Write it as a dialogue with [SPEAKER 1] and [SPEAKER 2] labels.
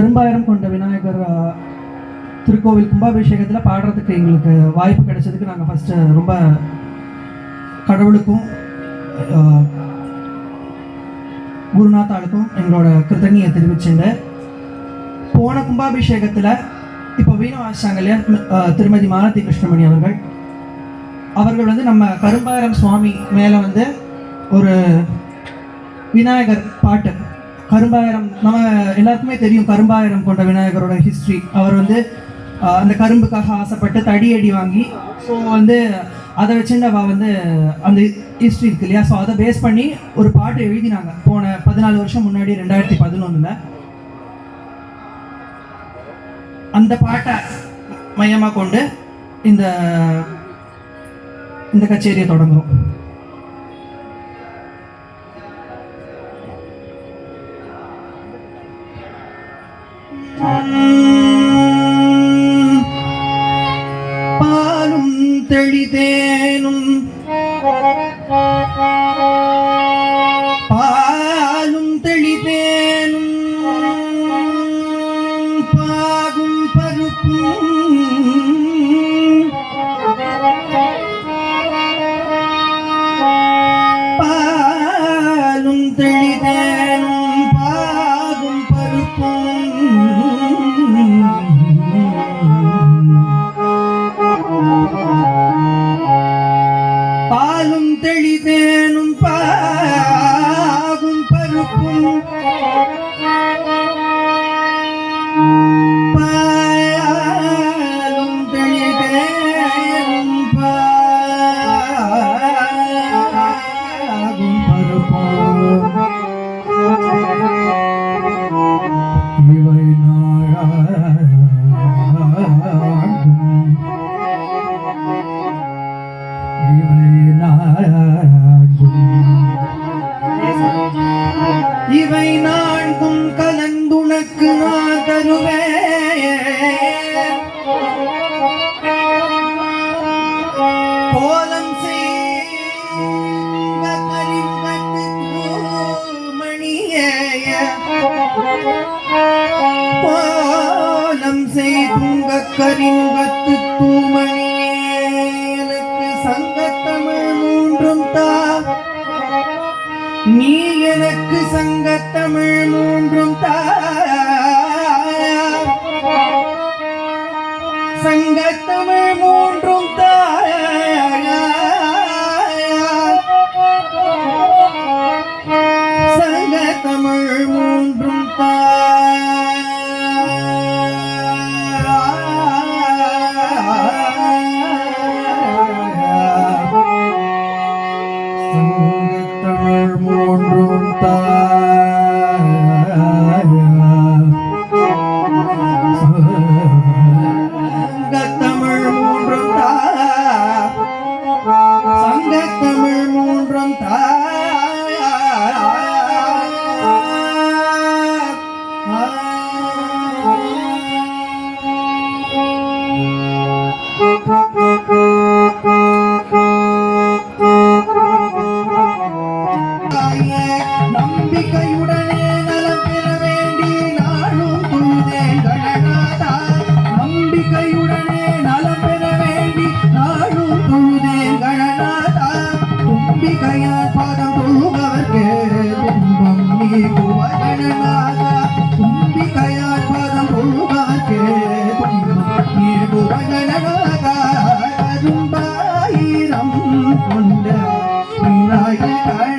[SPEAKER 1] கரும்பாயிரம் கொண்ட விநாயகர் திருக்கோவில் கும்பாபிஷேகத்தில் பாடுறதுக்கு எங்களுக்கு வாய்ப்பு கிடைச்சதுக்கு நாங்கள் ஃபஸ்ட்டு ரொம்ப கடவுளுக்கும் குருநாத்தாளுக்கும் எங்களோட கிருத்தங்கியை தெரிவிச்சுங்க போன கும்பாபிஷேகத்தில் இப்போ வீணு வாசிச்சாங்க இல்லையா திருமதி மாலதி கிருஷ்ணமணி அவர்கள் அவர்கள் வந்து நம்ம கரும்பாயிரம் சுவாமி மேலே வந்து ஒரு விநாயகர் பாட்டு கரும்பாயிரம் நம்ம எல்லாருக்குமே தெரியும் கரும்பாயிரம் கொண்ட விநாயகரோட ஹிஸ்ட்ரி அவர் வந்து அந்த கரும்புக்காக ஆசைப்பட்டு தடியடி வாங்கி ஸோ வந்து அதை வச்சுருந்தவா வந்து அந்த ஹிஸ்ட்ரி இருக்கு இல்லையா ஸோ அதை பேஸ் பண்ணி ஒரு பாட்டு எழுதினாங்க போன பதினாலு வருஷம் முன்னாடி ரெண்டாயிரத்தி பதினொன்றில் அந்த பாட்டை மையமாக கொண்டு இந்த இந்த கச்சேரியை தொடங்குறோம்
[SPEAKER 2] பாலும் தெளிதேனும் பாலும் தெளிதேனும் பாகும் பருப்பும் பாலும் தெளிதேனும் கருணை நான்கும் கலந்துனக்கு நான் தருவேன் போலம் மணிய போலம் செய்யுங்க கரிங்கத்து தூம Ay,